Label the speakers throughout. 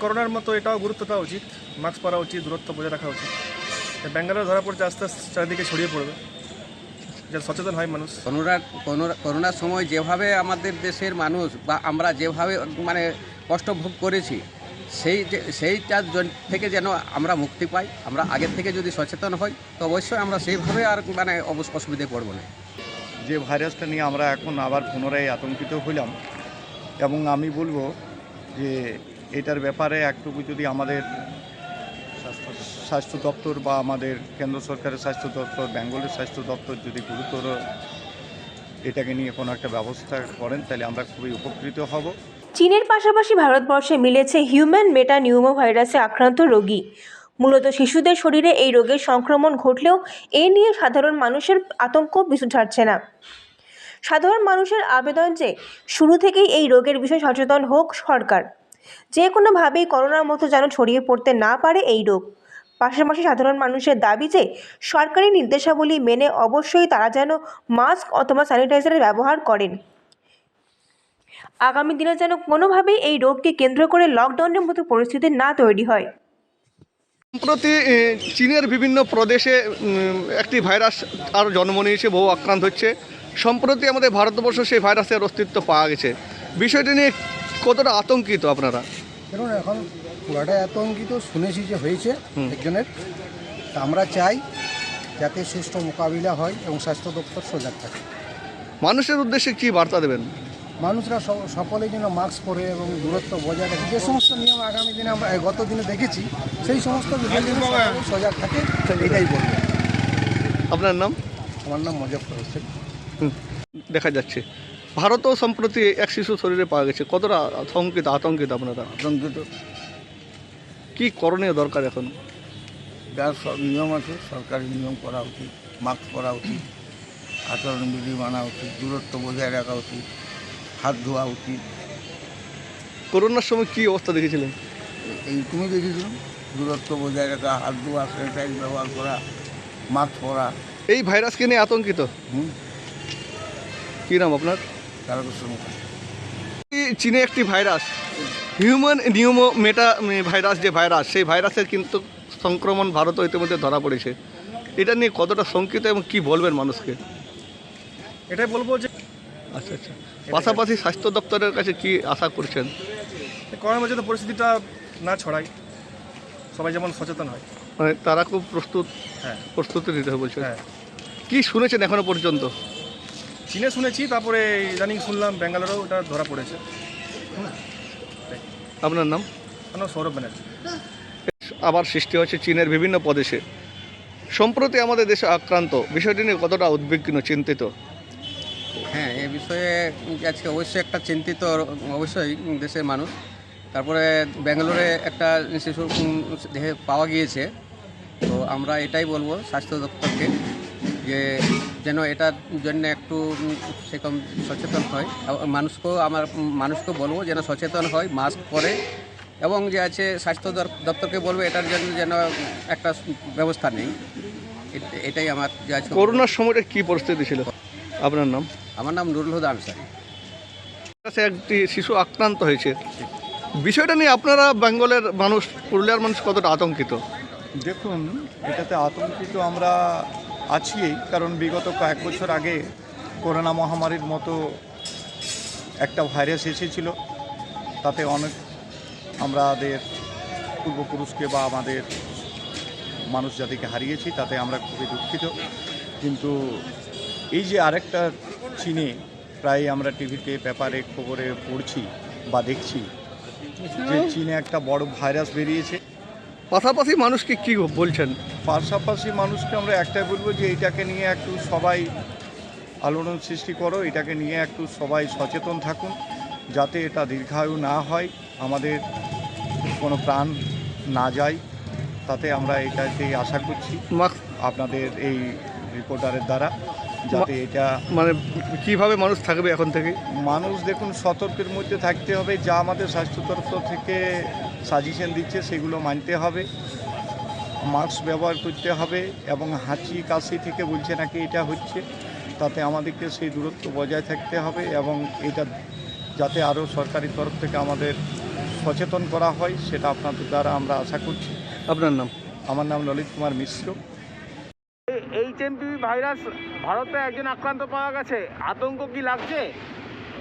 Speaker 1: করোনার মতো এটাও গুরুত্ব দেওয়া উচিত মাস্ক পরা উচিত দূরত্ব বজায় রাখা উচিত। ব্যাঙ্গালোর ধরা পড়ছে আস্তে আস্তে চারিদিকে ছড়িয়ে পড়বে। যাতে সচেতন হয় মানুষ।
Speaker 2: করোনা করোনা- করোনার সময় যেভাবে আমাদের দেশের মানুষ বা আমরা যেভাবে মানে কষ্ট ভোগ করেছি সেই যে- সেইটার থেকে যেন আমরা মুক্তি পাই আমরা আগের থেকে যদি সচেতন হই তো অবশ্যই আমরা সেইভাবে আর মানে অবশ্য অসুবিধায় পড়ব না।
Speaker 3: যে ভাইরাসটা নিয়ে আমরা এখন আবার পুনরায় আতঙ্কিত হইলাম এবং আমি বলব যে এটার ব্যাপারে একটুকু যদি আমাদের স্বাস্থ্য দপ্তর বা আমাদের কেন্দ্র সরকারের স্বাস্থ্য দপ্তর, বেঙ্গলের স্বাস্থ্য দপ্তর যদি গুরুতর এটাকে নিয়ে কোনো একটা ব্যবস্থা করেন, তাহলে আমরা খুবই উপকৃত হব।
Speaker 4: চীনের পাশাপাশি ভারতবর্ষে মিলেছে হিউম্যান মেটা নিউমো ভাইরাসে আক্রান্ত রোগী। মূলত শিশুদের শরীরে এই রোগের সংক্রমণ ঘটলেও এ নিয়ে সাধারণ মানুষের আতঙ্ক পিছু ছাড়ছে না। সাধারণ মানুষের আবেদন যে শুরু থেকেই এই রোগের বিষয়ে সচেতন হোক সরকার। যে কোনোভাবেই করোনার মতো যেন ছড়িয়ে পড়তে না পারে এই রোগ। পাশাপাশি সাধারণ মানুষের দাবি যে, সরকারি নির্দেশাবলী মেনে অবশ্যই তারা যেন মাস্ক অথবা স্যানিটাইজারের ব্যবহার করেন। আগামী দিনে যেন কোনোভাবেই এই রোগকে কেন্দ্র করে লকডাউনের মতো পরিস্থিতি না তৈরি হয়।
Speaker 5: সম্প্রতি চীনের বিভিন্ন প্রদেশে একটি ভাইরাস আর জন্ম নিয়েছে, বহু আক্রান্ত হচ্ছে। সম্প্রতি আমাদের ভারতবর্ষ সেই ভাইরাসের অস্তিত্ব পাওয়া গেছে। বিষয়টি নিয়ে কতটা আতঙ্কিত আপনারা?
Speaker 6: দেখুন এখন পুরাটাই আতঙ্কিত শুনেছি যে হয়েছে একজনের। তা আমরা চাই যাতে সুষ্ঠু মোকাবিলা হয় এবং স্বাস্থ্য দপ্তর সজাগ থাকে।
Speaker 5: মানুষের উদ্দেশ্যে কি বার্তা দেবেন?
Speaker 6: মানুষরা স- সকলেই যেন মাস্ক পরে এবং দূরত্ব বজায় রাখে। যে সমস্ত নিয়ম আগামী দিনে আমরা গত দিনে দেখেছি সেই সমস্ত সকলে সজাগ থাকে এটাই বলব।
Speaker 5: আপনার নাম?
Speaker 6: আমার নাম মজফর হোসেন।
Speaker 5: দেখা যাচ্ছে। ভারতও সম্প্রতি এক শিশু শরীরে পাওয়া গেছে। কতটা আতঙ্কিত আতঙ্কিত আপনারা?
Speaker 7: আতঙ্কিত।
Speaker 5: কি করণীয় দরকার এখন?
Speaker 7: যার সব নিয়ম আছে সরকারি নিয়ম করা উচিত মাস্ক পরা উচিত আচরণবিধি মানা উচিত দূরত্ব বজায় রাখা উচিত হাত ধোয়া উচিত।
Speaker 5: করোনার সময় কি অবস্থা দেখেছিলেন?
Speaker 7: এই তুমি দেখেছ দূরত্ব বজায় রাখা হাত ধোয়া স্যানিটাইজ ব্যবহার করা মাস্ক পরা।
Speaker 5: এই ভাইরাসকে নিয়ে আতঙ্কিত?
Speaker 7: হুম।
Speaker 5: কী নাম আপনার? চীনে একটি virus human pneumo meta virus যে ভাইরাস সেই ভাইরাসের কিন্তু সংক্রমণ ভারত ইতিমধ্যে ধরা পড়েছে। এটা নিয়ে কতটা শঙ্কিত এবং কি বলবেন মানুষকে?
Speaker 1: এটাই বলব যে
Speaker 5: আচ্ছা আচ্ছা। পাশাপাশি স্বাস্থ্য দপ্তরের কাছে কি আশা করছেন?
Speaker 1: করোনার মধ্যে পরিস্থিতিটা না ছড়ায়। সবাই যেমন সচেতন হয়।
Speaker 5: মানে তারা খুব প্রস্তুত
Speaker 1: হ্যাঁ।
Speaker 5: প্রস্তুতি নিতে হবে বলছেন
Speaker 1: হ্যাঁ।
Speaker 5: কি শুনেছেন এখনও পর্যন্ত?
Speaker 1: চীনে শুনেছি তারপরে ইদানিং শুনলাম ব্যাঙ্গালোরেও ওটা ধরা পড়েছে।
Speaker 5: আপনার নাম?
Speaker 1: আমার নাম সৌরভ ব্যানার্জি।
Speaker 5: আবার সৃষ্টি হয়েছে চীনের বিভিন্ন প্রদেশে। সম্প্রতি আমাদের দেশে আক্রান্ত বিষয়টি নিয়ে কতটা উদ্বিগ্ন চিন্তিত?
Speaker 2: হ্যাঁ এ বিষয়ে আজকে অবশ্যই একটা চিন্তিত অবশ্যই দেশের মানুষ। তারপরে ব্যাঙ্গালোরে একটা শিশু দেহে পাওয়া গিয়েছে। তো আমরা এটাই বলব স্বাস্থ্য দপ্তরকে। যে যেন এটার জন্য একটু সেরকম সচেতন হয়। মানুষকেও আমার মানুষকে বলব যেন সচেতন হয় মাস্ক পরে এবং যে আছে স্বাস্থ্য দর- দপ্তরকে বলব এটার জন্য যেন একটা ব্যবস্থা নেই। এটাই আমার যে আছে।
Speaker 5: করোনার সময়টা কী পরিস্থিতি ছিল? আপনার নাম?
Speaker 2: আমার নাম নুরুল হুদা আনসারি।
Speaker 5: কাছে একটি শিশু আক্রান্ত হয়েছে। বিষয়টা নিয়ে আপনারা বেঙ্গলের মানুষ পুরুলিয়ার মানুষ কতটা আতঙ্কিত?
Speaker 3: দেখুন এটাতে আতঙ্কিত আমরা আছি কারণ বিগত কয়েক বছর আগে করোনা মহামারীর মতো একটা ভাইরাস এসেছিল। তাতে অনেক আমাদের পূর্বপুরুষকে বা আমাদের মানুষ জাতিকে হারিয়েছি, তাতে আমরা খুবই দুঃখিত। কিন্তু এই যে আরেকটা চীনে প্রায় আমরা টিভিতে পেপারে খবরে পড়ছি বা দেখছি যে চীনে একটা বড় ভাইরাস বেরিয়েছে।
Speaker 5: পাশাপাশি মানুষকে কি বলছেন?
Speaker 3: পাশাপাশি মানুষকে আমরা একটাই বলব যে এটাকে নিয়ে একটু সবাই আলোড়ন সৃষ্টি করো এটাকে নিয়ে একটু সবাই সচেতন থাকুন যাতে এটা দীর্ঘায়ু না হয় আমাদের কোনো প্রাণ না যায়। তাতে আমরা এটাতেই আশা করছি। আপনাদের এই রিপোর্টারের দ্বারা। যাতে এটা
Speaker 5: মানে কীভাবে মানুষ থাকবে এখন থেকে?
Speaker 3: মানুষ দেখুন সতর্কের মধ্যে থাকতে হবে যা আমাদের স্বাস্থ্য দপ্তর থেকে সাজেশন দিচ্ছে সেগুলো মানতে হবে মাস্ক ব্যবহার করতে হবে এবং হাঁচি কাশি থেকে বলছে নাকি এটা হচ্ছে তাতে আমাদেরকে সেই দূরত্ব বজায় থাকতে হবে এবং এটা যাতে আরও সরকারি তরফ থেকে আমাদের সচেতন করা হয় সেটা আপনাদের দ্বারা আমরা আশা করছি।
Speaker 5: আপনার নাম?
Speaker 3: আমার নাম Lalit Kumar Mishra.
Speaker 8: H MP virus ভারতে একজন আক্রান্ত পাওয়া গেছে। আতঙ্ক কি লাগছে?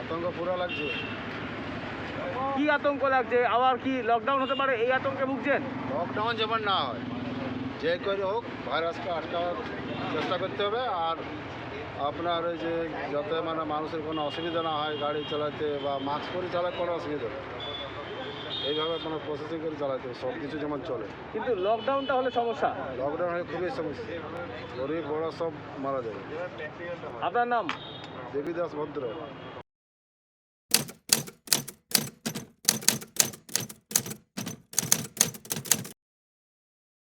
Speaker 9: আতঙ্ক পুরো লাগছে।
Speaker 8: কি আতঙ্ক লাগছে? আবার কি লকডাউন হতে পারে? এই আতঙ্কে ভুগছেন?
Speaker 9: লকডাউন যেমন না হয় যে করে হোক ভাইরাসকে আটকাবার চেষ্টা করতে হবে। আর আপনার ওই যে যাতে মানে মানুষের কোনো অসুবিধা না হয় গাড়ি চালাতে বা মাস্ক পরে চালাতে কোনো অসুবিধা এইভাবে কোনো প্রসেসিং করে চালাতে হবে সব কিছু যেমন চলে।
Speaker 8: কিন্তু লকডাউনটা হলে সমস্যা?
Speaker 9: লকডাউন হলে খুবই সমস্যা। গরিব বড় সব মারা যাবে।
Speaker 8: আপনার নাম?
Speaker 9: দেবীদাস ভদ্র।